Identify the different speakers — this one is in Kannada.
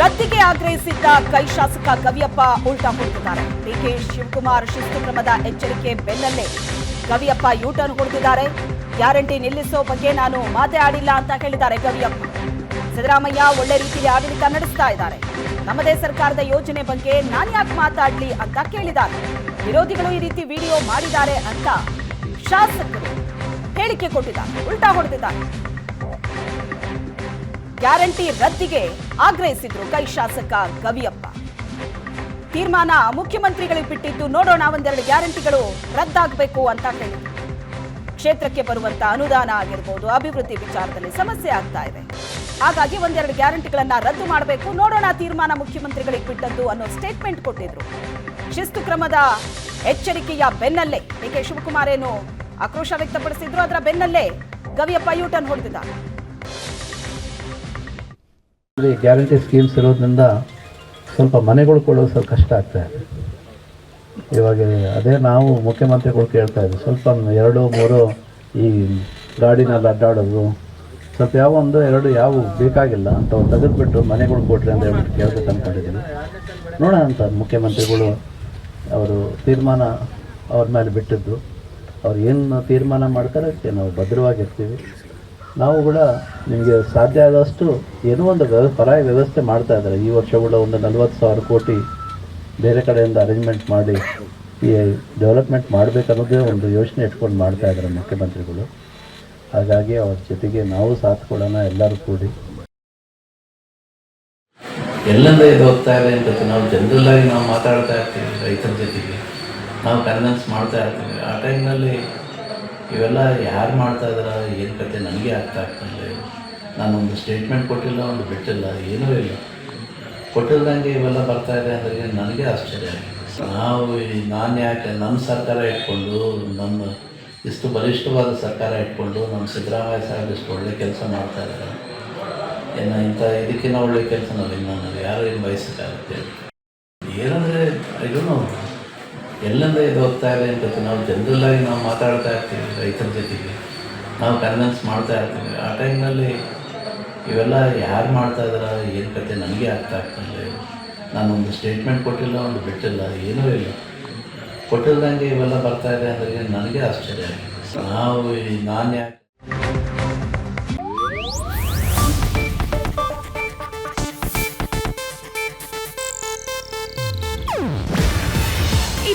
Speaker 1: ರದ್ದಿಗೆ ಆಗ್ರಹಿಸಿದ್ದ ಕೈ ಶಾಸಕ ಗವಿಯಪ್ಪ ಉಲ್ಟಾ ಹೊಡೆದಿದ್ದಾರೆ. ಡಿಕೆ ಶಿವಕುಮಾರ್ ಶಿಸ್ತು ಕ್ರಮದ ಎಚ್ಚರಿಕೆ ಬೆನ್ನಲ್ಲೇ ಕವಿಯಪ್ಪ ಯೂಟರ್ನ್ ಹೊಡೆದಿದ್ದಾರೆ. ಗ್ಯಾರಂಟಿ ನಿಲ್ಲಿಸೋ ಬಗ್ಗೆ ನಾನು ಮಾತೇ ಆಡಿಲ್ಲ ಅಂತ ಹೇಳಿದ್ದಾರೆ ಗವಿಯಪ್ಪ ಸಿದ್ದರಾಮಯ್ಯ ಒಳ್ಳೆ ರೀತಿಯಲ್ಲಿ ಆಡಳಿತ ನಡೆಸ್ತಾ ಇದ್ದಾರೆ. ನಮ್ಮದೇ ಸರ್ಕಾರದ ಯೋಜನೆ ಬಗ್ಗೆ ನಾನು ಯಾಕೆ ಮಾತಾಡ್ಲಿ ಅಂತ ಕೇಳಿದ್ದಾರೆ. ವಿರೋಧಿಗಳು ಈ ರೀತಿ ವಿಡಿಯೋ ಮಾಡಿದ್ದಾರೆ ಅಂತ ಶಾಸಕರು ಹೇಳಿಕೆ ಕೊಟ್ಟಿದ್ದಾರೆ. ಉಲ್ಟಾ ಹೊಡೆದಿದ್ದಾರೆ. ಗ್ಯಾರಂಟಿ ರದ್ದಿಗೆ ಆಗ್ರಹಿಸಿದ್ರು ಕೈ ಶಾಸಕ ಗವಿಯಪ್ಪ ತೀರ್ಮಾನ ಮುಖ್ಯಮಂತ್ರಿಗಳಿಗೆ ಬಿಟ್ಟಿದ್ದು ನೋಡೋಣ, ಒಂದೆರಡು ಗ್ಯಾರಂಟಿಗಳು ರದ್ದಾಗಬೇಕು ಅಂತ ಹೇಳಿದ್ರು. ಕ್ಷೇತ್ರಕ್ಕೆ ಬರುವಂತ ಅನುದಾನ ಆಗಿರ್ಬೋದು, ಅಭಿವೃದ್ಧಿ ವಿಚಾರದಲ್ಲಿ ಸಮಸ್ಯೆ ಆಗ್ತಾ ಇದೆ. ಹಾಗಾಗಿ ಒಂದೆರಡು ಗ್ಯಾರಂಟಿಗಳನ್ನ ರದ್ದು ಮಾಡಬೇಕು, ನೋಡೋಣ ತೀರ್ಮಾನ ಮುಖ್ಯಮಂತ್ರಿಗಳಿಗೆ ಬಿಟ್ಟದ್ದು ಅನ್ನೋ ಸ್ಟೇಟ್ಮೆಂಟ್ ಕೊಟ್ಟಿದ್ರು. ಶಿಸ್ತು ಕ್ರಮದ ಎಚ್ಚರಿಕೆಯ ಬೆನ್ನಲ್ಲೇ, ಡಿ ಕೆ ಶಿವಕುಮಾರ್ ಏನು ಆಕ್ರೋಶ ವ್ಯಕ್ತಪಡಿಸಿದ್ರು, ಅದರ ಬೆನ್ನಲ್ಲೇ ಗವಿಯಪ್ಪ ಯೂಟನ್ ಹೊಡೆದಿದ್ದಾರೆ.
Speaker 2: ಗ್ಯಾರಂಟಿ ಸ್ಕೀಮ್ಸ್ ಇರೋದ್ರಿಂದ ಸ್ವಲ್ಪ ಮನೆಗಳು ಕೊಡೋದು ಸ್ವಲ್ಪ ಕಷ್ಟ ಆಗ್ತಾ ಇದೆ. ಇವಾಗ ಅದೇ ನಾವು ಮುಖ್ಯಮಂತ್ರಿಗಳು ಕೇಳ್ತಾ ಇದ್ದೀವಿ ಸ್ವಲ್ಪ ಎರಡು, ಮೂರು ಈ ಗಾಡಿನಲ್ಲಿ ಅಡ್ಡಾಡೋದು, ಸ್ವಲ್ಪ ಯಾವ ಒಂದು ಎರಡು ಯಾವ ಬೇಕಾಗಿಲ್ಲ ಅಂತ ತೆಗೆದುಬಿಟ್ಟು ಮನೆಗಳು ಕೊಟ್ರಿ ಅಂತ ಹೇಳ್ಬಿಟ್ಟು ಕೇಳ್ಬೇಕು ಅಂದ್ಕೊಂಡಿದ್ದೀನಿ ನೋಡೋಣ ಅಂತ ಮುಖ್ಯಮಂತ್ರಿಗಳು ಅವರು ತೀರ್ಮಾನ ಅವ್ರ ಮೇಲೆ ಬಿಟ್ಟಿದ್ದು. ಅವ್ರು ಏನು ತೀರ್ಮಾನ ಮಾಡ್ತಾರೆ ಅದಕ್ಕೆ ನಾವು ಭದ್ರವಾಗಿರ್ತೀವಿ. ನಾವು ಕೂಡ ನಿಮಗೆ ಸಾಧ್ಯ ಆದಷ್ಟು ಏನೋ ಒಂದು ವ್ಯವ ಪರಾಯ ವ್ಯವಸ್ಥೆ ಮಾಡ್ತಾ ಇದ್ದಾರೆ. ಈ ವರ್ಷ ಕೂಡ ಒಂದು ನಲ್ವತ್ತು ಸಾವಿರ ಕೋಟಿ ಬೇರೆ ಕಡೆಯಿಂದ ಅರೇಂಜ್ಮೆಂಟ್ ಮಾಡಿ, ಈ ಡೆವಲಪ್ಮೆಂಟ್ ಮಾಡಬೇಕನ್ನೋದೇ ಒಂದು ಯೋಚನೆ ಇಟ್ಕೊಂಡು ಮಾಡ್ತಾ ಇದ್ದಾರೆ ಮುಖ್ಯಮಂತ್ರಿಗಳು. ಹಾಗಾಗಿ ಅವ್ರ ಜೊತೆಗೆ ನಾವು ಸಾಥ್ ಕೊಡೋಣ, ಎಲ್ಲರೂ ಕೂಡಿ. ಎಲ್ಲಿಂದ ಇದು ಹೋಗ್ತಾ ಇದೆ ಅಂತ ನಾವು ಜನರಲ್ ಆಗಿ ನಾವು ಮಾತಾಡ್ತಾ ಇರ್ತೀವಿ ರೈತರ ಜೊತೆಗೆ. ನಾವು ಕನ್ವಿನ್ಸ್ ಮಾಡ್ತಾ ಇರ್ತೀವಿ. ಆ ಟೈಮ್ನಲ್ಲಿ ಇವೆಲ್ಲ ಯಾರು ಮಾಡ್ತಾ ಇದ್ದಾರೆ ಏನು ಕತೆ? ನನಗೆ ಆಗ್ತಾ ಆಗ್ತಿಲ್ಲ ನಾನೊಂದು ಸ್ಟೇಟ್ಮೆಂಟ್ ಕೊಟ್ಟಿಲ್ಲ, ಒಂದು ಬಿಟ್ಟಿಲ್ಲ, ಏನೂ ಇಲ್ಲ. ಕೊಟ್ಟಿಲ್ದಂಗೆ ಇವೆಲ್ಲ ಬರ್ತಾ ಇದೆ ಅಂದರೆ ನನಗೆ ಆಶ್ಚರ್ಯ. ನಾವು ನಾನು ಯಾಕೆ ನಮ್ಮ ಸರ್ಕಾರ ಇಟ್ಕೊಂಡು, ನಮ್ಮ ಇಷ್ಟು ಬಲಿಷ್ಠವಾದ ಸರ್ಕಾರ ಇಟ್ಕೊಂಡು, ನಮ್ಮ ಸಿದ್ದರಾಮಯ್ಯ ಸಾಹೇಬ್ ಇಷ್ಟು ಒಳ್ಳೆ ಕೆಲಸ ಮಾಡ್ತಾ ಇದ್ದಾರೆ ಏನೋ ಇಂಥ ಇದಕ್ಕಿಂತ ಒಳ್ಳೆ ಕೆಲಸ ನಾವು ಇನ್ನೊಂದು ಯಾರು ಏನು ಬಯಸಕ್ಕಾಗುತ್ತೆ ಏನಂದರೆ ಇದು ನಾವು ಎಲ್ಲಿಂದ ಇದು ಹೋಗ್ತಾ ಇದೆ ಅಂತ ನಾವು ಜನರಲ್ಲಾಗಿ ನಾವು ಮಾತಾಡ್ತಾ ಇರ್ತೀವಿ ರೈತರ ಜೊತೆಗೆ. ನಾವು ಕನ್ವಿನ್ಸ್ ಮಾಡ್ತಾ ಇರ್ತೀವಿ. ಆ ಟೈಮ್ನಲ್ಲಿ ಇವೆಲ್ಲ ಯಾರು ಮಾಡ್ತಾ ಇದಾರ ಏನು ಕತೆ ನನಗೆ ಅರ್ಥ ನಾನು ಒಂದು ಸ್ಟೇಟ್ಮೆಂಟ್ ಕೊಟ್ಟಿಲ್ಲ, ಒಂದು ಬಿಟ್ಟಿಲ್ಲ, ಏನೂ ಇಲ್ಲ. ಕೊಟ್ಟಿಲ್ದಂಗೆ ಇವೆಲ್ಲ ಬರ್ತಾ ಇದೆ ಅಂದರೆ ನನಗೆ ಆಶ್ಚರ್ಯ ಆಗಿದೆ. ನಾವು ಈ ನಾನು ಯಾಕೆ